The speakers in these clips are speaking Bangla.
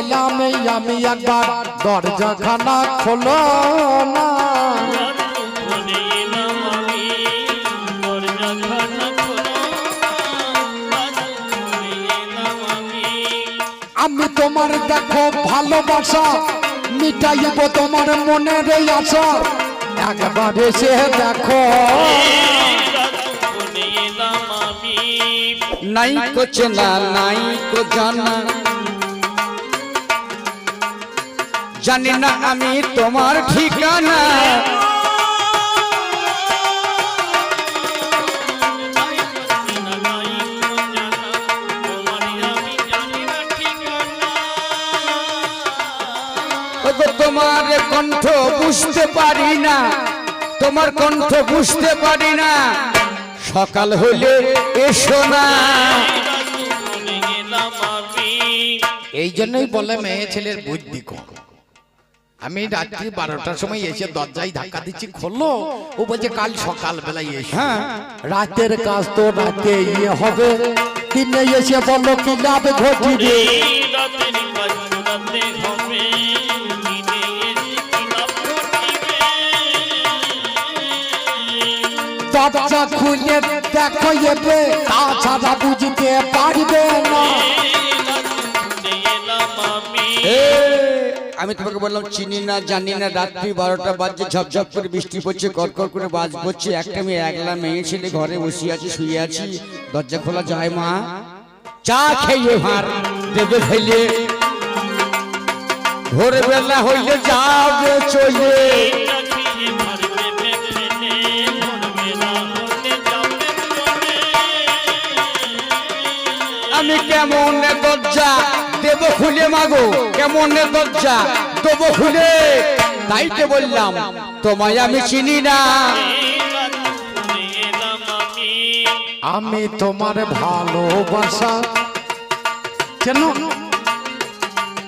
এই আমি একবার দরজা খানা খোলো না। আমি তোমার দেখো ভালোবাসা, মিটাইব তোমার মনের আশা। একবার এসে দেখো। নাই কো চেনা, নাই কো জানি না আমি তোমার ঠিকানা। তোমার কণ্ঠ বুঝতে পারি না, তোমার কণ্ঠ বুঝতে পারি না। সকাল হলে এসো না। এই জন্যই বলে মেয়ে ছেলের বুদ্ধি কম। আমি রাত্রি বারোটার সময় এসে দরজায় ধাক্কা দিচ্ছি খোলো। ও বলছে কাল সকাল বেলায় এসে। হ্যাঁ। রাতের কাজ তো রাতে ইয়ে হবে। দিনে এসে বলো কি লাভ ঘটিবে? দরজা খুলে দেখো এবে তাছাড়া বুঝতে পারবে না। আমি তোমাকে বললাম, চিনি না, জানি না, রাত্রি বারোটা বাজছে, ঝপঝপ করে বৃষ্টি পড়ছে, কড়কড় করে বাজ পড়ছে একটা মেয়ে, একলা মেয়ে ছেলে ঘরে বসে আছি, শুয়ে আছি। দরজা খোলা, যায় মা। চা খেয়ে ভার দেবে ফেলে। ভোরবেলা হইলে যাবে চলে। আমি কেমন দরজা? দেব খুলে মাগো। কেমন দরজা? দেব খুলে। তাই তো বললাম, তোমায় আমি চিনি না। আমি তোমার ভালোবাসা। কেন?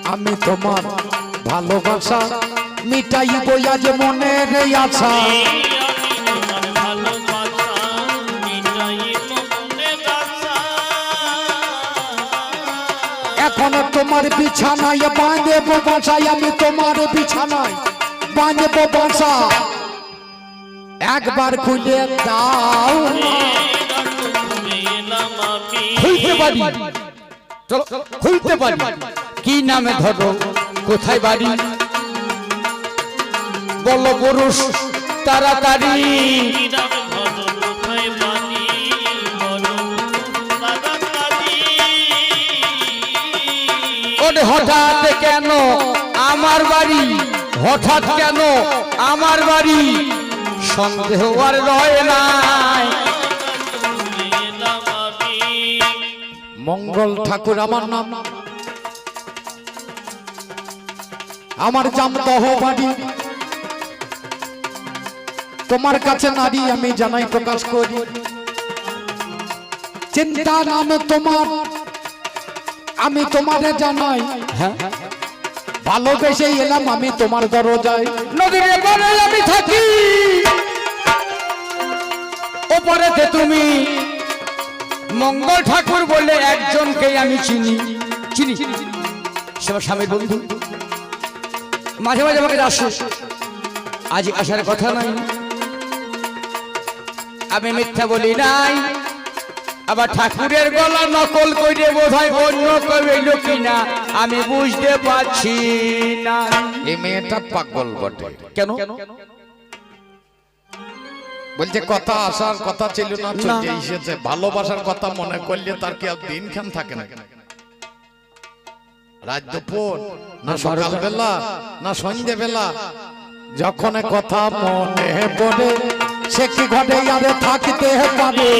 আমি তোমার ভালোবাসা। মিটাইব আজ মনের এই আশা। এখন তোমার বিছানায় বাঁধব বাসায় আমি তোমার বিছানায় বাঁধব বাসা। একবার খুলে দাও খুলতে পারি। কি নামে ধরো? কোথায় বাড়ি? বলো পুরুষ, তাড়াতাড়ি। হঠাৎ কেন আমার বাড়ি? হঠাৎ কেন আমার বাড়ি? সন্দেহ আর রয় নাই। মঙ্গল ঠাকুর আমার নাম। আমার জামদহ বাড়ি। তোমার কাছে নারী আমি জানাই প্রকাশ করি। চিন্তা নাম তোমার আমি তোমারে জানাই। হ্যাঁ? ভালোবেসে এলাম আমি তোমার দরজায়। নদীর এপারে আমি থাকি। ওপরেতে তুমি মঙ্গল ঠাকুর বলে একজনকে আমি চিনি। চিনি। সে আমার স্বামীর বন্ধু। মাঝে মাঝে আমাকে আসে আজ আসার কথা নাই। আমি মিথ্যা বলি নাই। আবার ঠাকুরের গলা নকল করে বোধ হয় অন্য কইল কিনা আমি বুঝতে পারছি না। এই মেয়েটা পাগল বটে। কেন? বলছে কথা আসার কথা ছিল না। চলে এসেছে। ভালোবাসার কথা মনে করলে তার কি আর দিন খান থাকে না? রাত দুপুর না সকাল বেলা না সন্ধ্যে বেলা যখন কথা মনে পড়ে সে কি ঘটে আরে থাকতে পারে?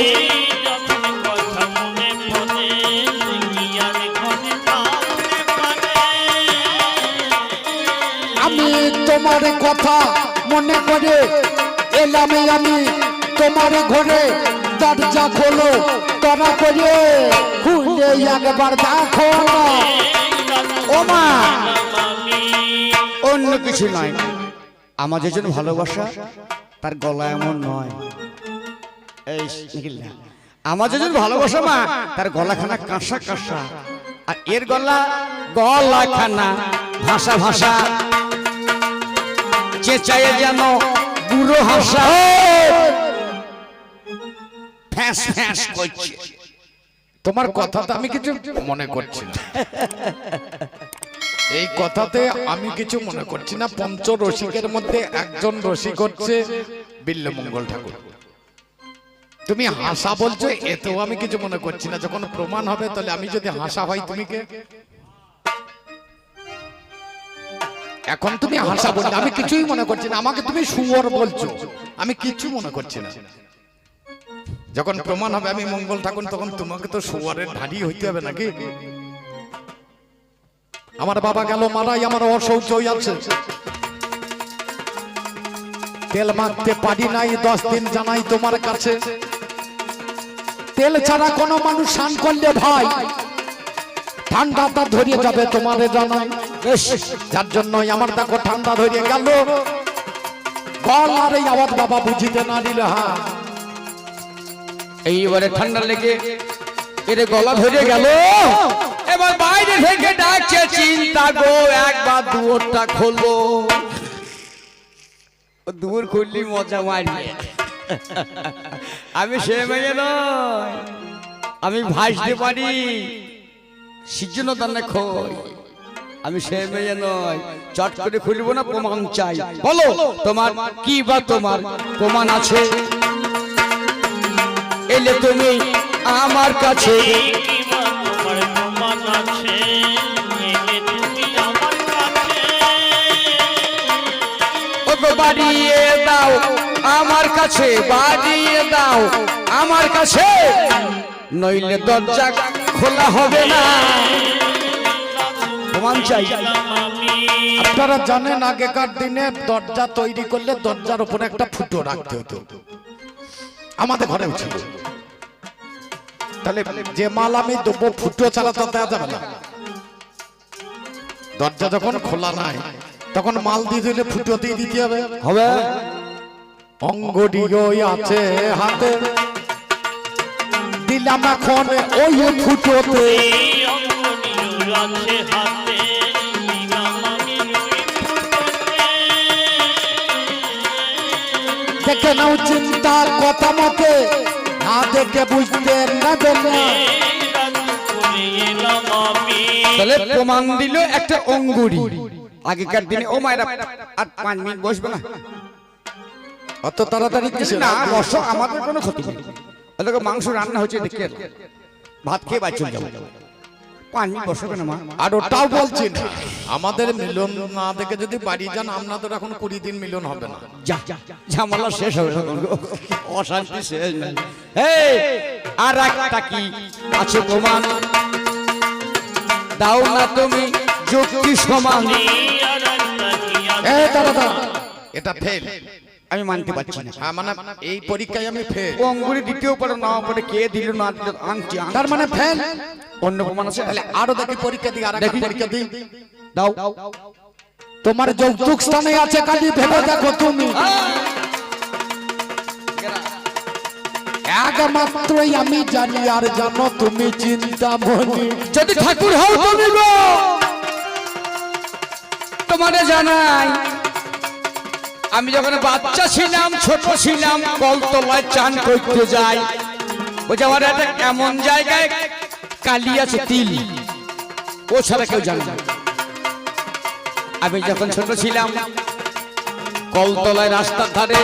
তোমার কথা মনে করে এলাম আমি তোমার ঘরে, দরজা খোলো তোরা করে। খুলে একবার দেখো না। ও মা, অন্য কিছু নয়। আমাদের জন্য ভালোবাসা, তার গলা এমন নয়। আমাদের জন্য ভালোবাসা মা, তার গলাখানা কাঁসা কাঁসা। আর এর গলা গলা খানা ভাষা ভাষা। চেঁচায়ে যেন বুড়ো হাসা ফ্যাঁস ফ্যাঁস করছে। তোমার কথাতে আমি কিছু মনে করছি না। এই কথাতে আমি কিছু মনে করছি না। পঞ্চ রসিকের মধ্যে একজন রসিক হচ্ছে বিল্লমঙ্গল ঠাকুর। তুমি হাসা বলছো এতেও আমি কিছু মনে করছি না। যখন প্রমাণ হবে তাহলে আমি যদি হাসা হয় তুমি কে? এখন তুমি হাসা বললে, আমি কিছুই মনে করছি না, আমাকে তুমি সুয়র বলছো। আমি কিছু মনে করছি না। যখন প্রমাণ হবে আমি মঙ্গল ঠাকুর, তখন তোমাকে তো সুয়ারের ধাড়ি হইতে হবে নাকি? আমার বাবা গেল, মারাই আমার অসৌচ আছে তেল মাখতে পারি নাই, দশ দিন জানাই তোমার কাছে। তেল ছাড়া কোনো মানুষ স্নান করলে ভাই, ঠান্ডাটা ধরিয়ে যাবে তোমার জানাই। বেশ, যার জন্য আমার দেখো ঠান্ডা ধরিয়ে গেল। গলার এই আওয়াজ বাবা বুঝিতে না দিল হ্যাঁ এইবারে ঠান্ডা লেগে এর গলা ধরে গেল। এবার বাইরে থেকে ডাকছে, চিন্তা গো, একবার দুয়ারটা খোলো দুয়ার খুললি, মজা মারবে আমি সে মেয়ে নয় আমি ভাসতে পারি। সিজন দানে খই আমি সে মেয়ে নয়। চট করে খুলবো না প্রমাণ চাই। বলো তোমার কি বা তোমার প্রমাণ আছে? এলে তুমি আমার কাছে কিবা তোমার প্রমাণ আছে? এলে তুমি আমার কাছে? ওকে বাড়িয়ে দাও আমার কাছে বাড়িয়ে দাও আমার কাছে। নইলে দরজা খোলা হবে না। প্রমাণ চাই। আপনারা জানেন আগেকার দিনে দরজা তৈরি করলে দরজার উপরে একটা ফুটো রাখতে হতো। আমাদের ঘরে ছিল। তাহলে যে মাল আমি দেবো ফুটো ছাড়া তো দেওয়া যাবে না। দরজা যখন খোলা নাই তখন মাল দিয়ে দিলে ফুটো দিয়ে দিতে হবে। হবে। অঙ্গডিও আছে হাতে। দিলাম এখন ওই ফুটোতে। এই অঙ্গনীয় আছে হাতে। দেখে নাও চিন্তার কথা মতে। না দেখে বুঝতে না। তাহলে প্রমাণ দিল একটা অঙ্গুরি। আগেকার দিনে ও মায়েরা আর পাঁচ মিনিট বসবে না। অত তাড়াতাড়ি না বসো আমাদের কোনো ক্ষতি নেই। মাংস রান্না হচ্ছে দেখে ভাত খেয়ে বাড়ি চলে যাব। পাঁচ মিনিট বসবে না মা। আর ওটাও বলছি না। আমাদের মিলন না দেখে যদি বাড়ি যান আপনাদের এখন কুড়ি দিন মিলন হবে না। যা ঝামেলা শেষ হবে। তখন অশান্তি শেষ নাই এই আর একটা কি আছে প্রমাণ দাও না তুমি যুক্তি সমান। এই দাদা দাদা এটা ফেল আমি মানতে পারছি না। হ্যাঁ মানে এই পরীক্ষায় আমি ফেল ও অঙ্গুরি দ্বিতীয় পরে না পরে কে দিল না দিল আংটি আংটি। তার মানে ফেল অন্য প্রমাণ আছে? তাহলে আরও দেখি পরীক্ষা দিই আর পরীক্ষা দিই। দাও। তোমার যৌতুক স্থানে আছে কালি ভেবে দেখো তুমি। একমাত্রই আমি জানি আর জানো তুমি চিন্তা মনি যদি ঠাকুর হও তুমি গো। তোমারে জানাই। আমি যখন বাচ্চা ছিলাম ছোট ছিলাম কল কলতলায় চান করতে যাই। বলছে আমার একটা এমন জায়গায় কালি আছে তিল ও ছাড়া কেউ জানে না। আমি যখন ছোট ছিলাম কলতলায় রাস্তার ধারে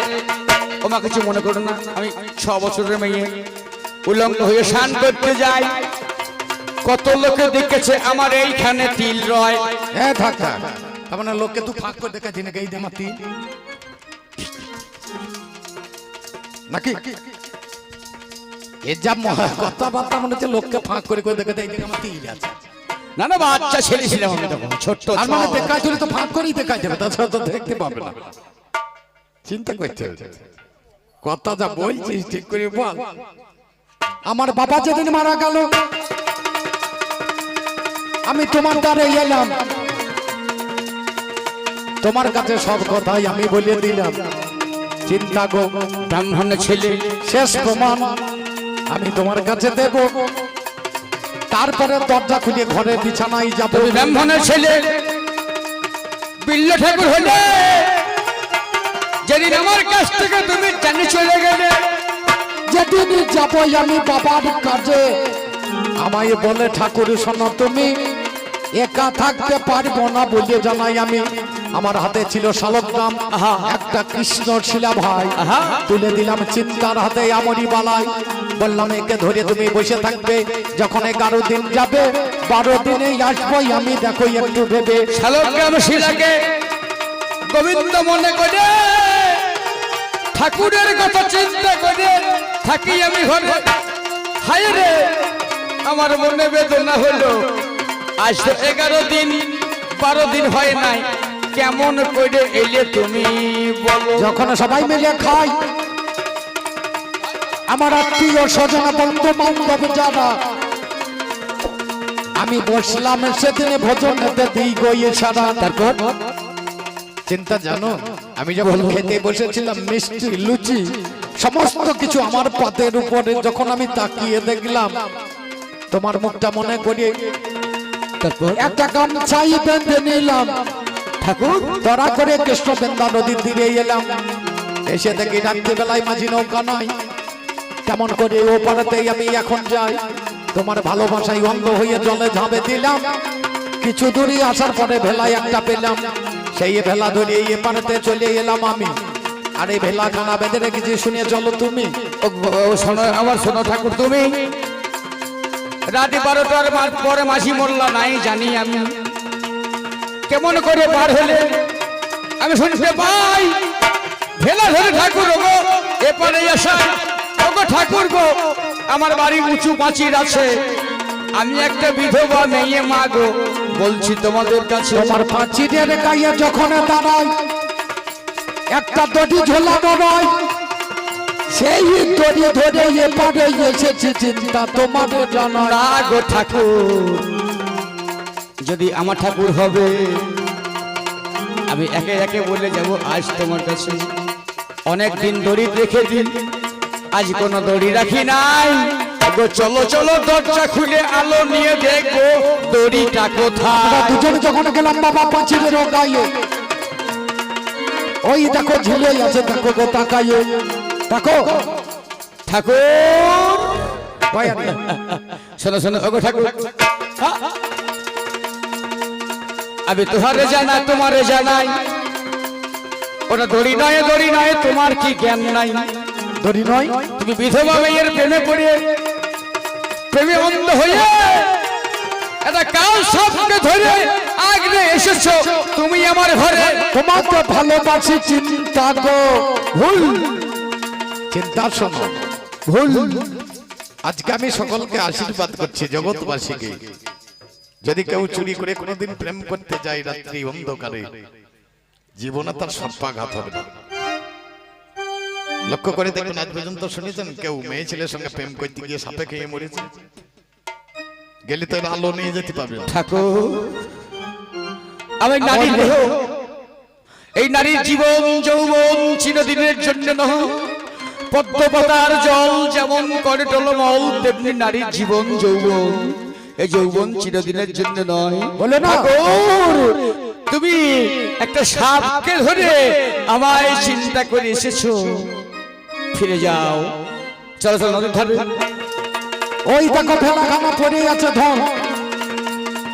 ওমা কিছু মনে করো না আমি ছ বছরের মেয়ে। উলঙ্গ হয়ে স্নান করতে যাই। কত লোকে দেখেছে আমার এইখানে তিল রয়। হ্যাঁ থাক থাক। মানে লোককে তুই ফাঁক করে দেখাচ্ছি নাকি? এই দেমাতি নাকি? এ যা কথাবার্তা মনে হচ্ছে লোককে ফাঁক করে করে দেখাতে এই আমার তিল আছে। না না বাচ্চা ছেলে ছিলাম আমি তখন ছোট্ট আর মানে চলে তো ফাঁক করেই যাবে তাছাড়া তো দেখতে পাবে না। চিন্তা করতে হবে। কথা যা বলছিস ঠিক করে বল। আমার বাবা যেদিন মারা গেল আমি তোমার দ্বারে এলাম। তোমার কাছে সব কথাই আমি বলে দিলাম। চিন্তা গো ব্রাহ্মণের ছেলে। শেষ প্রমাণ। আমি তোমার কাছে দেব। তারপরে দরজা খুলে ঘরে বিছানায় যাব। ব্রাহ্মণের ছেলে। বিল্ল ঠাকুর হলে। যেদিন আমার কাছ থেকে তুমি জানি চলে গেলে যেদিন যাব আমি বাবার কাজে। আমায় বলে ঠাকুর শোনো তুমি। একা থাকতে পারব না বলে জানাই আমি। আমার হাতে ছিল শালগ্রাম আহা। একটা কৃষ্ণ শিলা ভাই। তুলে দিলাম চিন্তার হাতে আমরি বালাই। বললাম একে ধরে তুমি বসে থাকবে যখন এগারো দিন যাবে বারো দিনেই আসবোই আমি দেখো একটু ভেবে। শালগ্রাম শিলাকে গোবিন্দ মনে করে ঠাকুরের কথা চিন্তা করে থাকি আমি ঘরে। হায় রে আমার মনে বেদনা হলো। আজ তো এগারো দিন বারো দিন হয় নাই। কেমন করে এলে তুমি বলো। যখন সবাই মিলে খাই আমার আত্মীয় স্বজন বন্ধু বান্ধব যারা আমি বসলাম সেদিনে ভোজন দিই গইয়ে ছাড়া তারপর? চিন্তা জানো আমি যখন খেতে বসেছিলাম মিষ্টি লুচি সমস্ত কিছু আমার পাতের উপরে যখন আমি তাকিয়ে দেখলাম তোমার মুখটা মনে করি তারপর একটা গামছাই বেঁধে নিলাম। ঠাকুর ধরা করে কৃষ্ণবেন্দা নদীর তীরে এলাম। এসে দেখি রাত্রিবেলায় মাঝি নৌকা নাই। কেমন করে ও পাড়াতেই আমি এখন যাই। তোমার ভালোবাসায় অন্ধ হয়ে জলে ঝাঁপে দিলাম। কিছু দূরে আসার পরে ভেলায় একটা পেলাম। সেই ভেলা ধরে এ পাড়াতে চলে এলাম আমি। আর এই ভেলা খানা বেঁধে রেখেছি শুনে চলো তুমি। ও, শোনো আমার শোনো ঠাকুর তুমি? রাতে বারোটার পরে মাঝি মোল্লা নাই জানি আমি কেমন করে পার হলে? আমি শুনতে পাই, ভেলা ধরে ঠাকুর গো, এপারে ঠাকুর গো, আমার বাড়ি উঁচু পাঁচির আছে। আমি একটা বিধবা মেয়ে মা গো, বলছি তোমাদের কাছে তোমার পাঁচিরের গায়ে যখন দাঁড়ায়, একটা দড়ি ঝোলানো নয় সেই দড়ি ধরে এপারে এসেছে চিন্তা তোমার জানা না গো ঠাকুর। যদি আমার ঠাকুর হবে আমি একে একে বলে যাব আজ তোমার কাছে। অনেক দিন দড়ি রেখে দিন আজ কোনো দড়ি রাখি নাই। গো চলো চলো দরজা খুলে আলো নিয়ে দেখব দড়িটা কোথায়। দুজন যখন গেলাম বাবা পাঁচিরের গায়ে ওই দেখো ঝুলে আছে দেখো গো তাকায়ে। দেখো ঠাকুর। শোনো শোনো ওগো ঠাকুর? আমি তোহারে জানা তোমারে জানাই। ওটা দড়ি নয় দড়ি নয় তোমার কি জ্ঞান নাই? দড়ি নয়? তুমি বিধবা মেয়ের প্রেমে পড়ে প্রেমে অন্ধ হয়ে এটা কাল সবকে ধরে আগলে এসেছ। তুমি আমার ঘরে। তোমাকে ভালোবাসি চিন্তা গো ভুল চিন্তা শোনো। ভুল। আজকে আমি সকলকে আশীর্বাদ করছি জগৎবাসীকে। যদি কেউ চুরি করে কোনোদিন প্রেম করতে যায় রাত্রি অন্ধকারে জীবনে তার সর্পাঘাত হবে না। লক্ষ্য করে দেখুন আজ পর্যন্ত শুনেছেন কেউ মেয়ে ছেলের সঙ্গে প্রেম করতে গিয়ে সাপে খেয়ে মরেছে। গেলে তো আলো নিয়ে যেতে পারবে। ঠাকুর আমি নারী এই নারীর জীবন যৌবন চিরদিনের জন্য নয় পদ্মপাতার জল যেমন করে টলমল তেমনি নারীর জীবন যৌবন। এই যৌবন চিরদিনের জন্য নয়। বলে না। তুমি একটা সাপকে ধরে আমায় চিন্তা করে এসেছ। ফিরে যাও। চলো চলো নদীর ধারে। ওই দেখো ভেলাখানা পড়ে আছে ধন।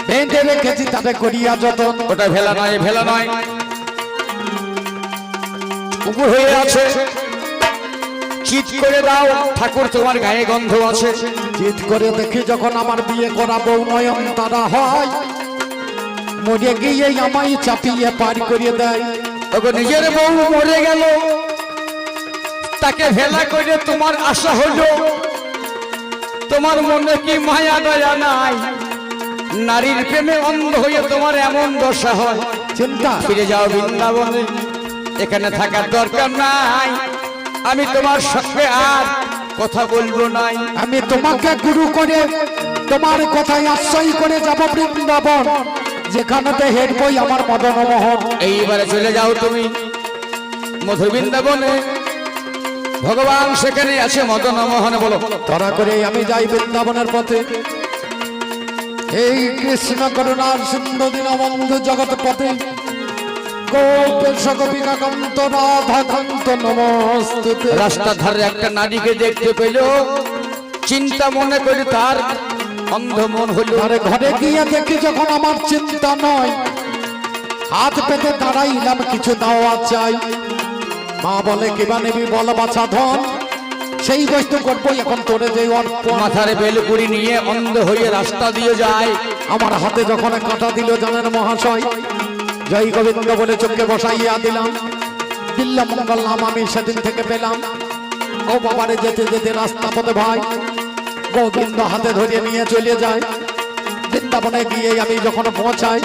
বেঁধে রেখেছি তাতে করিয়া যতন। ওটা ভেলা নয় ভেলা নয়। উপর হয়ে আছে। চিৎ করে দাও। ঠাকুর তোমার গায়ে গন্ধ আছে। জিত করে দেখি যখন আমার বিয়ে করা বউ নয়ন তারা হয়। মরে গিয়ে আমায় চাপিয়ে পার করিয়ে দেয়। ওগো নিজের বউ মরে গেল। তাকে ভেলা করে তোমার আশা হলো। তোমার মনে কি মায়া দয়া নাই? নারীর প্রেমে অন্ধ হয়ে তোমার এমন দশা হয়। চিন্তা। ফিরে যাও বৃন্দাবনে। এখানে থাকার দরকার নাই। আমি তোমার সঙ্গে আর কথা বলব নাই আমি তোমাকে গুরু করে তোমার কথায় আশ্রয় করে যাব বৃন্দাবন যেখানেতে হেড বই আমার মদন মোহন এইবারে চলে যাও তুমি মধুর বৃন্দাবনে। ভগবান সেখানে আছে মদন মোহন বলো। ধরা করে আমি যাই বৃন্দাবনের পথে। এই কৃষ্ণ করুণার সিন্ধু দীনবন্ধু জগৎ পথে গোপেশ নমস্তুতে রাস্তার ধারে একটা নারীকে দেখতে পেল। চিন্তা মনে করে তার অন্ধ মন হলো। ঘরে ঘরে গিয়ে দেখি যখন আমার চিন্তা নয়। হাত পেতে দাঁড়াইলাম কিছু দাওয়া চাই। মা বলে কিবা নেবি বল বাছা ধন? সেই বস্তু করব এখন তোরে যে মাথারে বেলপুরি নিয়ে অন্ধ হয়ে রাস্তা দিয়ে যায়। আমার হাতে যখন কাঁটা দিল জানেন মহাশয় জয় গোবিন্দ বলে চোখে বসাইয়া দিলাম। দিল্লা মঙ্গল নাম আমি সেদিন থেকে পেলাম। ও বাবারে, যেতে যেতে রাস্তা পথে ভাই, গোবিন্দ হাতে ধরিয়ে নিয়ে চলে যায়। বৃন্দাবনে গিয়ে আমি যখন পৌঁছাই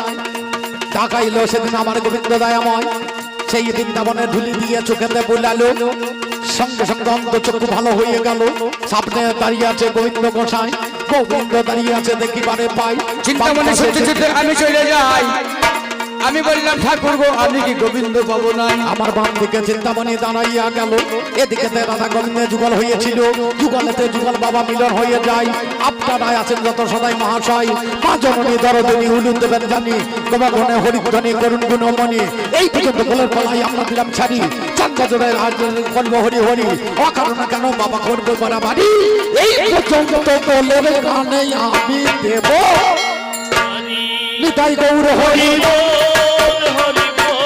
ডাকাইল সেদিন আমার গোবিন্দ দয়াময়। সেই বৃন্দাবনে ধুলি দিয়ে চোখেতে বুলালো। সঙ্গে সঙ্গে অন্ধ চক্ষু ভালো হয়ে গেল। সামনে দাঁড়িয়ে আছে গোবিন্দ গোসাই। গোবিন্দ দাঁড়িয়ে আছে দেখিবারে পাই। চিন্তা মনে আমি চলে যাই। আমি বললাম ঠাকুর গো আমি কি গোবিন্দ পাবো না আমার বাম দিকে চিন্তামণি দাঁড়াইয়া গেল। এদিকে রাধা গোবিন্দে যুগল হয়েছিল। যুগলেতে যুগল বাবা মিলন হয়ে যায়। আপনারা আছেন যত সদাই মহাশয়। মা জননী দরদিনী উলুন দেবেন জানি তোমা ঘনে হরিধ্বনি করুণ গুণমণি। এই পর্যন্ত বলের পলাই আমরা দিলাম ছাড়ি। আজ করব হরি হরি। অকারণে কেন বাবা করব বাড়াবাড়ি? এই পর্যন্ত বলের গানে আমি দেব। নিতাই গৌর হরি।